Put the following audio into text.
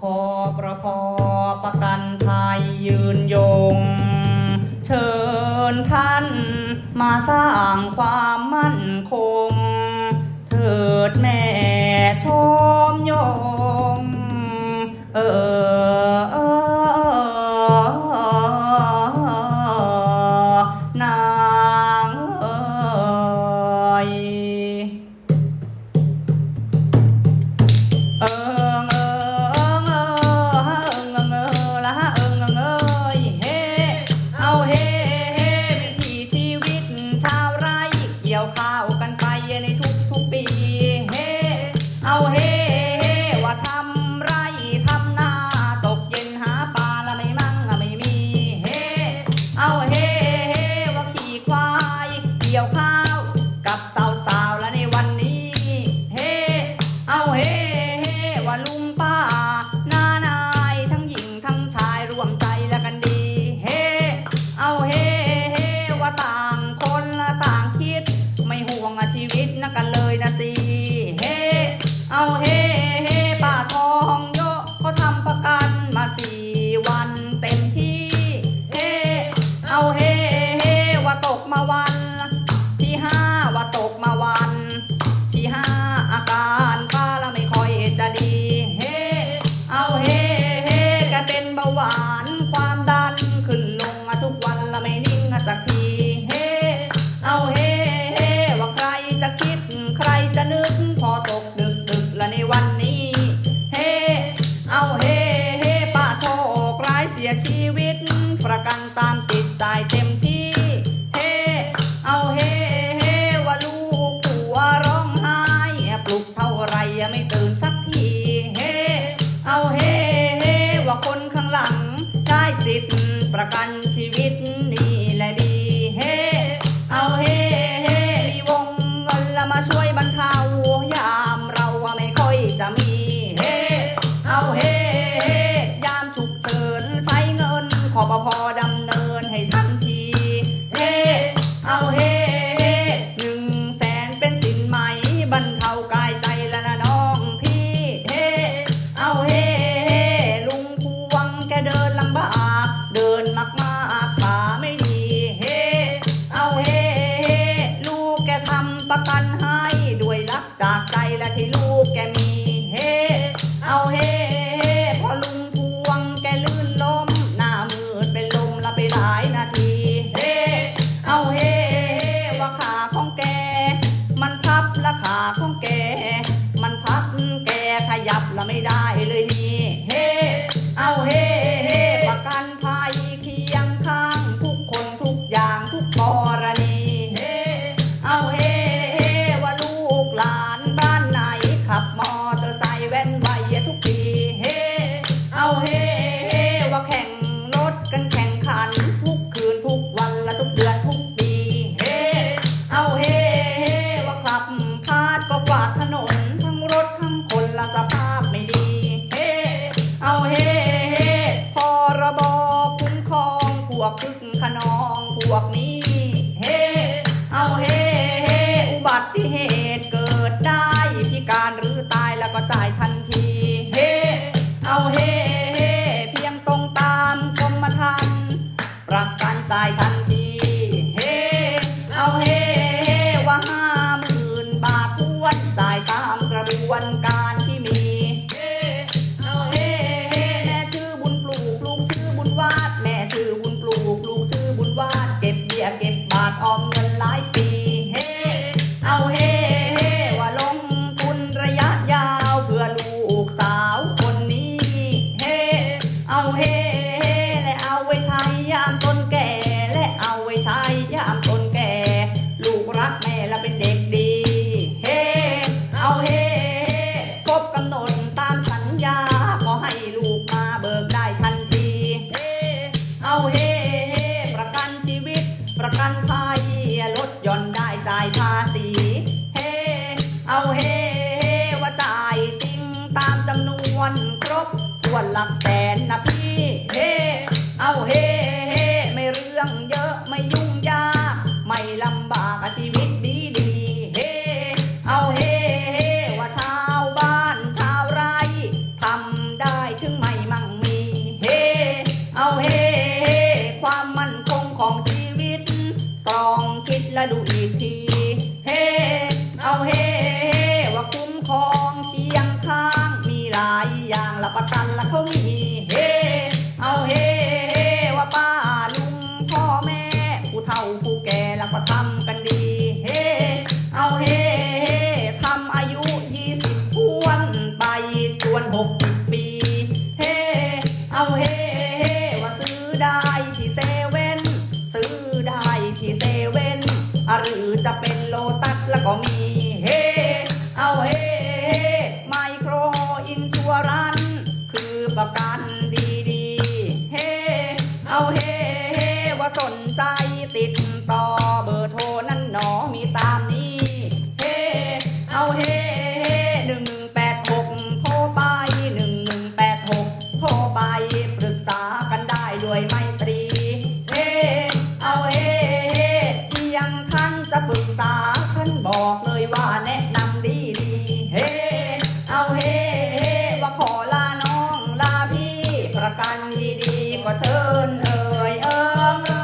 ขอประพอประกันไทยยืนยง เชิญท่านมาสร้างความมั่นคง เถิดแม่ช ในทุกทุปีเฮเอาเฮว่าทำไรทำนาตกเย็นหาปลาละไม่มั่งละไม่มีเฮเอาเฮว่าขี่ควายเกี่ยวข้าวกับสาวสและในวันนี้เฮเอาเฮว่าลุงป้านานายทั้งหญิงทั้งชายรวมใจละกันดีเฮเอาเฮว่าต่างคนละต่าง สียชีวิต ประกันตามติดตายเต็มที่ เฮ เอาเฮเฮว่าลูกผัวร้องไห้ปลุกเท่าไรยังไม่ตื่นสักที เฮ เอาเฮเฮว่าคนข้างหลัง ได้สิทธิ์ประกันากของแก วกนี้ เฮ เอาเฮเฮอุบัติเหตุเกิดได้พิการหรือตายแล้วก็จ่ายทันที เฮ เอาเฮเฮเพียงตรงตามกรมธรรม์ประกันจ่ายทันที on the light. วนครบทวนหลักแสนนะพี่ เฮ เอาเฮ เป็นโลตัสแล้วก็มี Ram